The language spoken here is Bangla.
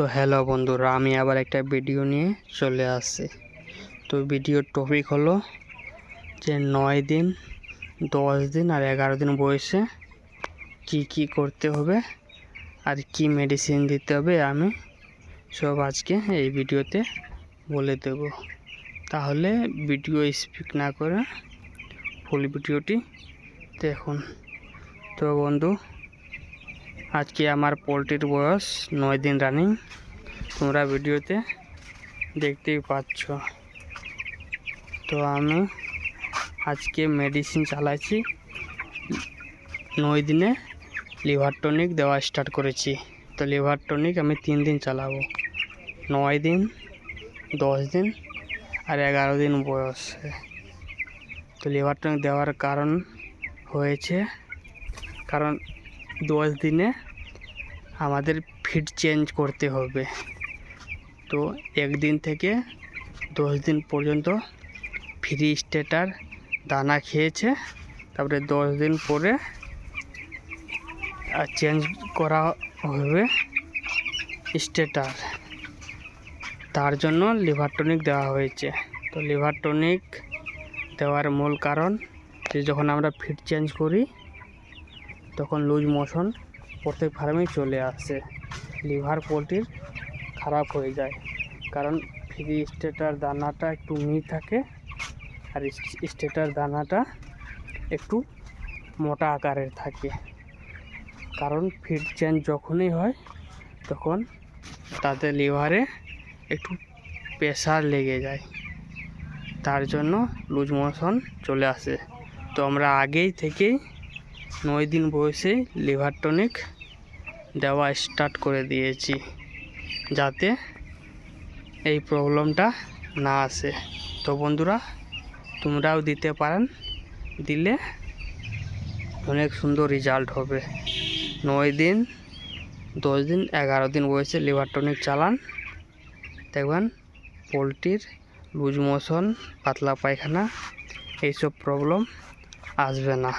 তো হ্যালো বন্ধুরা, আমি আবার একটা ভিডিও নিয়ে চলে আসছি। তো ভিডিওর টপিক হলো যে নয় দিন, দশ দিন আর এগারো দিন বয়সে কি কি করতে হবে আর কি মেডিসিন দিতে হবে, আমি সব আজকে এই ভিডিওতে বলে দেব। তাহলে ভিডিও স্পিক না করে ফুল ভিডিওটি দেখুন। তো বন্ধু আজকে আমার পোলট্রির বয়স নয় দিন রানিং। তোমরা ভিডিওতে দেখতেই পাচ্ছ। তো আমি আজকে মেডিসিন চালাচ্ছি নয় দিনে লিভার টনিক দেওয়া স্টার্ট করেছি। তো লিভার টনিক আমি তিন দিন চালাবো। নয় দিন, দশ দিন আর এগারো দিন বয়সে। তো লিভার টনিক দেওয়ার কারণ হয়েছে, কারণ দশ দিনে আমাদের ফিড চেঞ্জ করতে হবে। তো একদিন থেকে দশ দিন পর্যন্ত ফ্রি স্টেটার দানা খেয়েছে। তারপরে দশ দিন পরে চেঞ্জ করা হবে স্টেটার তার জন্য লিভার টনিক দেওয়া হয়েছে। তো লিভার টনিক দেওয়ার মূল কারণ যে যখন আমরা ফিড চেঞ্জ করি তখন লুজ মোশন প্রত্যেক ফার্মেই চলে আসে। লিভার পোলট্রির খারাপ হয়ে যায়। কারণ ফ্রি স্টেটার দানাটা একটু মি থাকে আর স্টেটার দানাটা একটু মোটা আকারের থাকে। কারণ ফিড চেঞ্জ যখনই হয়, তখন তাদের লিভারে একটু প্রেশার লেগে যায়। তার জন্য লুজ মোশন চলে আসে। তো আমরা আগেই থেকেই নয় দিন বয়সে লিভার টনিক দেওয়া স্টার্ট করে দিয়েছি, যাতে এই প্রবলেমটা না আসে। তো বন্ধুরা, তোমরাও দিতে পারেন, দিলে অনেক সুন্দর রেজাল্ট হবে। নয় দিন, দশ দিন, এগারো দিন বয়সে লিভার টনিক চালান। দেখবেন পোলট্রির লুজ মোশন, পাতলা পায়খানা, এইসব প্রবলেম আসবে না।